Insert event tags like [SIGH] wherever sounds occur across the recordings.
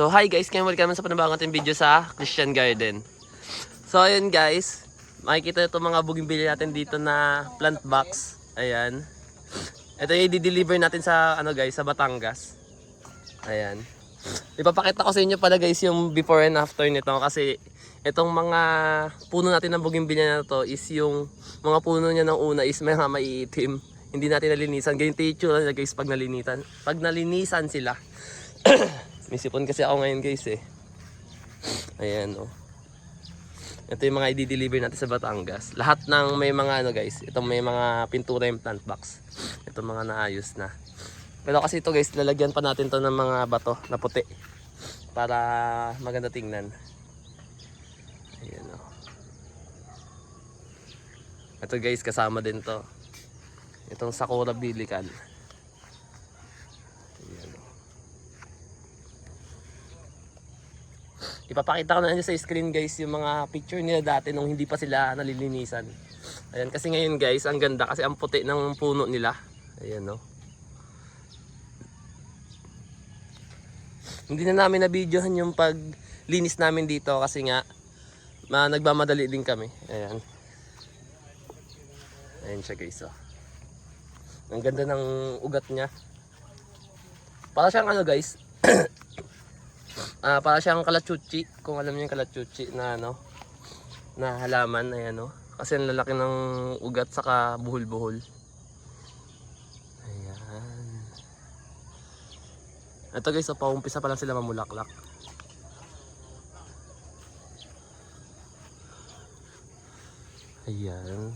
So hi guys, ngayon welcome sa panibagong ating video sa Christian Garden. So ayun guys, makikita ito mga bougainvillea natin dito na plant box. Ayan. Ito yung i-deliver natin sa ano guys, sa Batangas. Ayan. Ipapakita ko sa inyo pala guys yung before and after nito kasi itong mga puno natin ng bougainvillea na to is yung mga puno niya ng una is may mga maiitim. Hindi natin nalinisan. Ganyan itsura niya guys pag nalinitan. Pag nalinisan sila. [CLEARS THROAT] May sipon kasi ako ngayon guys eh. Ayan oh. Ito yung mga i-deliver natin sa Batangas. Lahat ng may mga ano guys, itong may mga pintura yung plant box. Ito mga naayos na. Pero kasi ito guys, lalagyan pa natin to ng mga bato na puti. Para maganda tingnan. Ayan oh. Ito guys, kasama din to. Itong Sakura Bilikan. Ayan oh. Ipapakita ko na nyo sa screen guys yung mga picture nila dati nung hindi pa sila nalilinisan. Ayan, kasi ngayon guys, ang ganda kasi ang puti ng puno nila. Ayan no. Hindi na namin na-videohan yung paglinis namin dito kasi nga ma nagmamadali din kami. Ayan. Ayan siya guys oh. Ang ganda ng ugat niya. Para siyang ano guys, [CLEARS THROAT] Ah, para siyang kalachuchi, kung alam niyo yung kalachuchi na ano, na halaman ayan no. Kasi ang lalaki ng ugat saka buhol-buhol. Ayan. Ito guys, so, paumpisa pa lang sila mamulaklak. Ayan.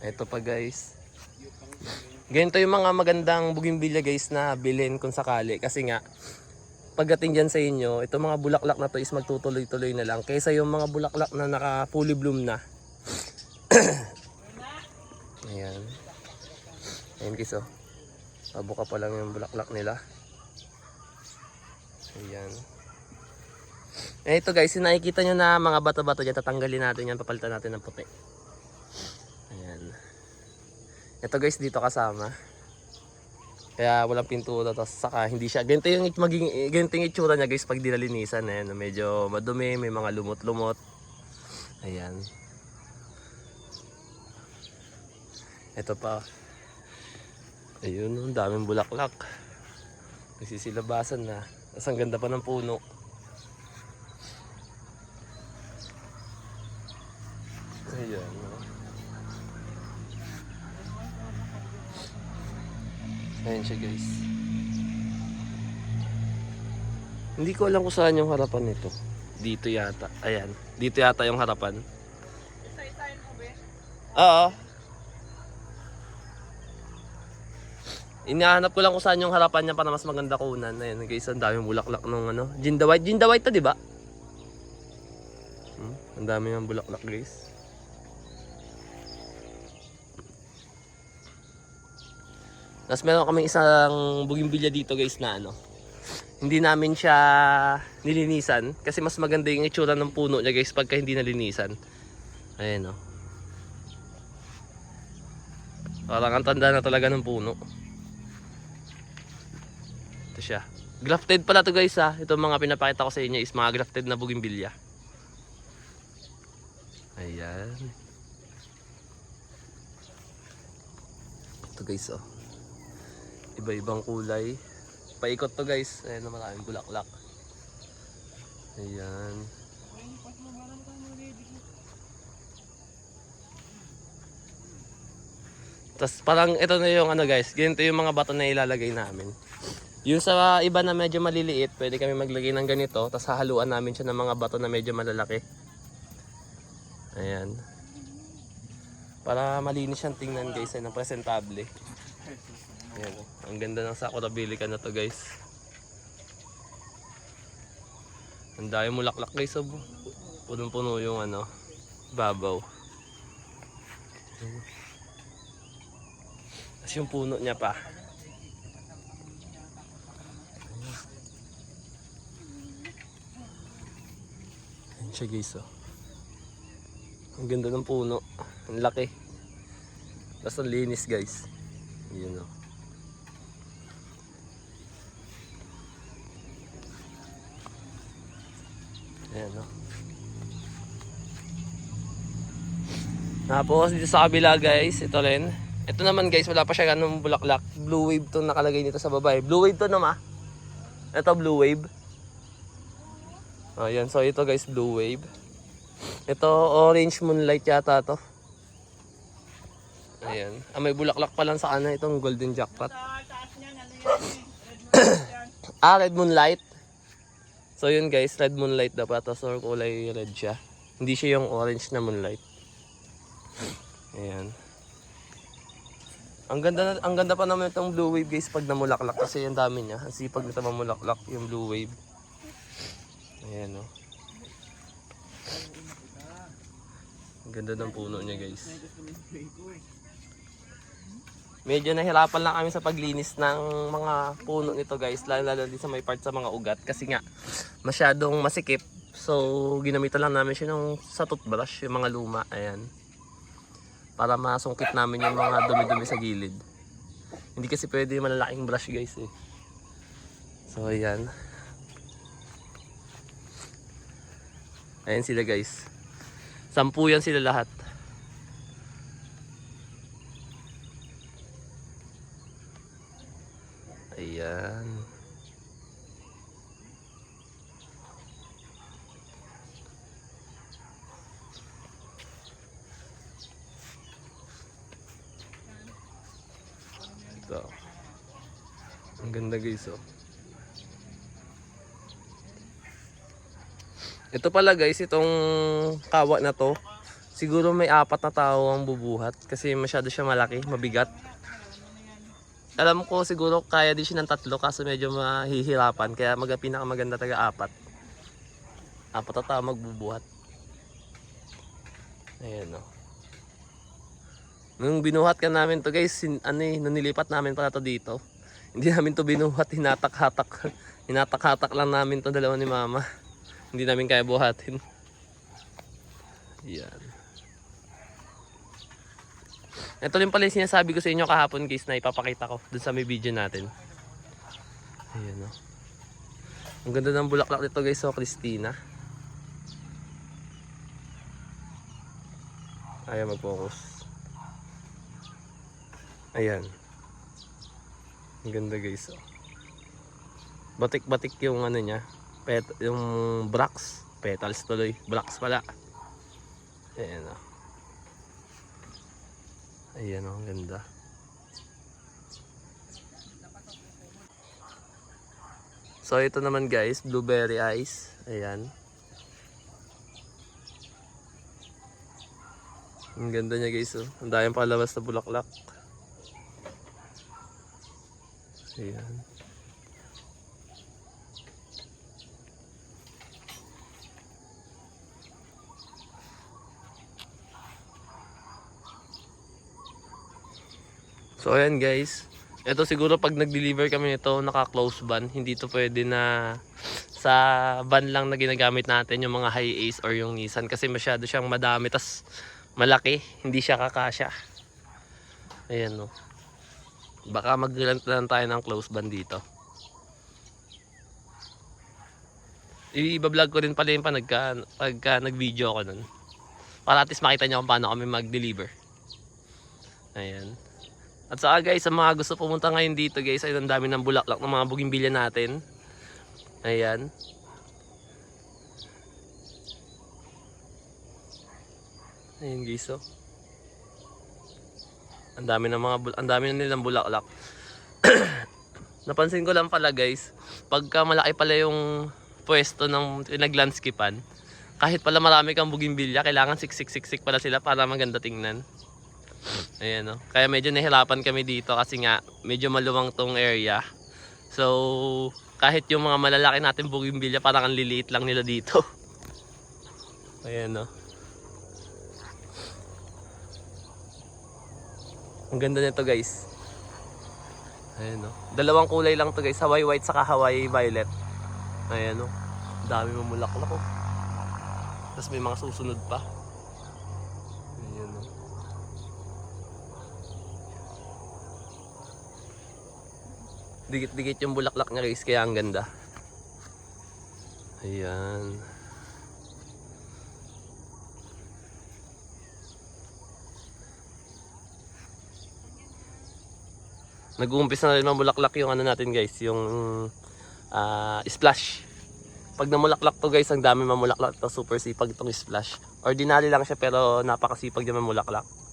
Ito pa guys. Ganito yung mga magandang bougainvillea guys na bilhin kung sakali kasi nga pagdating dyan sa inyo, itong mga bulaklak na to is magtutuloy-tuloy na lang kaysa yung mga bulaklak na naka fully bloom na. [COUGHS] Ayan. Ayan guys oh. Pabuka pa lang yung bulaklak nila. Ayan. Eh ito guys, nakikita nyo na mga bato-bato dyan, tatanggalin natin yan, papalitan natin ng puti. Ito guys, dito kasama. Kaya walang pintura, tapos saka hindi siya, ganito yung maging, ganito yung itsura niya guys pag dinalinisan. Ayan, medyo madumi, may mga lumot-lumot. Ayan. Ito pa. Ayun, ang daming bulaklak. Nagsisilabasan na. Tapos ang ganda pa ng puno. Ayan. oh. Ayan siya guys. Hindi ko alam kung saan yung harapan nito. Dito yata. Ayan. Dito yata yung harapan. Oo. Inahanap ko lang kung saan yung harapan niya para mas maganda kunan. Ayan guys, ang daming bulaklak nung ano. Jinda white. Jinda white to, di ba? Hmm? Ang dami ng bulaklak guys. Tapos meron kami isang bougainvillea dito guys na ano. Hindi namin siya nilinisan kasi mas maganda yung itsura ng puno niya guys pagka hindi nalinisan. Ayan o. Parang ang tanda na talaga ng puno. Ito siya. Grafted pala to guys ha. Ito mga pinapakita ko sa inyo is mga grafted na bougainvillea. Ayan. Ito guys oh iba-ibang kulay. Paikot to guys. Ayan na maraming bulaklak. Ayan. Tapos parang ito na yung ano guys, ganito yung mga bato na ilalagay namin. Yung sa iba na medyo maliliit, pwede kami maglagay ng ganito, tapos hahaluan namin siya ng mga bato na medyo malalaki. Ayan. Para malinis siyang tingnan guys, ay presentable. Ayan, ang ganda ng Sakura Bilikan na to guys. Ang dami mulaklak guys, oh. punong-puno yung ano, babaw. Tapos yung puno niya pa. Ayan siya guys, oh. Ang ganda ng puno. Ang laki. Tapos ang linis guys. Yun o. Ayan oh. o. Tapos dito sa kabila guys, ito rin. Ito naman guys, wala pa siya ganun bulaklak. Blue wave to nakalagay nito sa baba eh. Blue wave to naman. Ito blue wave. Oh, Ayan, so ito guys, blue wave. Ito orange moonlight yata to. Ayan. Ah, may bulaklak pa lang sa kanan itong golden jackpot. [CLEARS THROAT] ah, red moonlight. So yun guys, red moonlight dapat. Tapos or kulay red siya. Hindi siya yung orange na moonlight. Ayan. Ang ganda na, ang ganda pa naman itong blue wave guys pag namulaklak kasi yung dami niya. Ang sipag nito mamulaklak yung blue wave. Ayan oh. Ang ganda ng puno niya guys. Medyo nahirapan lang kami sa paglinis ng mga puno nito guys. Lalo lalo din sa may part sa mga ugat. Kasi nga masyadong masikip. So ginamitan lang namin siya ng sa toothbrush yung mga luma. Ayan para masungkit namin yung mga dumi-dumi sa gilid. Hindi kasi pwede yung malalaking brush guys eh. So ayan. Ayan sila guys. Sampu yan sila lahat. Ayan. Ito. Ang ganda guys oh. Ito pala guys, itong kawa na to. Siguro may apat na tao ang bubuhat kasi masyado siya malaki, mabigat. Alam ko siguro kaya din siya ng tatlo kaso medyo mahihirapan kaya mag pinakamaganda taga apat. Apat tao magbubuhat. Ayan oh. Nung binuhat ka namin to guys, sin, ano eh, nung nilipat namin pala to dito. Hindi namin to binuhat, hinatak-hatak. [LAUGHS] Hinatak-hatak lang namin to dalawa ni mama. Hindi namin kaya buhatin. Yan. Ito rin pala yung sinasabi ko sa inyo kahapon guys na ipapakita ko dun sa may video natin. Ayan o. Ang ganda ng bulaklak nito guys, so Christina. Ayaw mag-focus. Ayan. Ang ganda guys. Oh. Batik-batik yung ano niya. Pet yung brax. Petals tuloy. Brax pala. Ayan oh. Ayan oh, ang ganda. So ito naman guys, blueberry ice. Ayan. Ang ganda niya guys oh. Ang dayang palabas na bulaklak. Ayan. So ayan guys. Ito siguro pag nag-deliver kami nito naka-close van, hindi to pwede na sa van lang na ginagamit natin yung mga high ace or yung Nissan kasi masyado siyang madami tas malaki, hindi siya kakasya. Ayan no. Baka mag-rent lang tayo ng close van dito. I-vlog ko rin pala yung pa nagka, pagka nag-video ako nun. Para at least makita nyo kung paano kami mag-deliver. Ayan. At saka guys, sa mga gusto pumunta ngayon dito guys, ay ang dami ng bulaklak ng mga bugimbilya natin. Ayan. Ayan guys, oh. Ang dami ng mga ang dami na nilang bulaklak. [COUGHS] Napansin ko lang pala guys, pagka malaki pala yung pwesto ng pinaglandscapean, kahit pala marami kang bugimbilya, kailangan siksik-siksik pala sila para maganda tingnan. Ayan no. Kaya medyo nahirapan kami dito kasi nga medyo maluwang tong area. So, kahit yung mga malalaki natin bugimbilya parang ang liliit lang nila dito. [LAUGHS] Ayan no. Ang ganda nito guys. Ayan no. Dalawang kulay lang to guys. Hawaii white saka Hawaii violet. Ayan no. Dami mamulaklak oh. Tapos may mga susunod pa. Dikit-dikit yung bulaklak niya guys, kaya ang ganda. Ayan. Nag-uumpisa na rin mamulaklak yung ano natin guys, yung uh, splash. Pag namulaklak to guys, ang dami mamulaklak to super sipag tong splash. Ordinary lang siya pero napakasipag niya mamulaklak.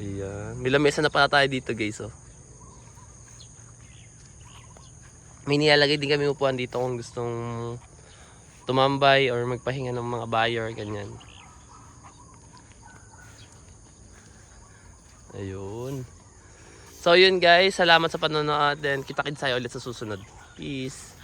Ayan. May lamesa na pala tayo dito guys oh. May nilalagay din kami upuan dito kung gustong tumambay or magpahinga ng mga buyer, ganyan. Ayun. So yun guys, salamat sa panonood and kita-kits tayo ulit sa susunod. Peace.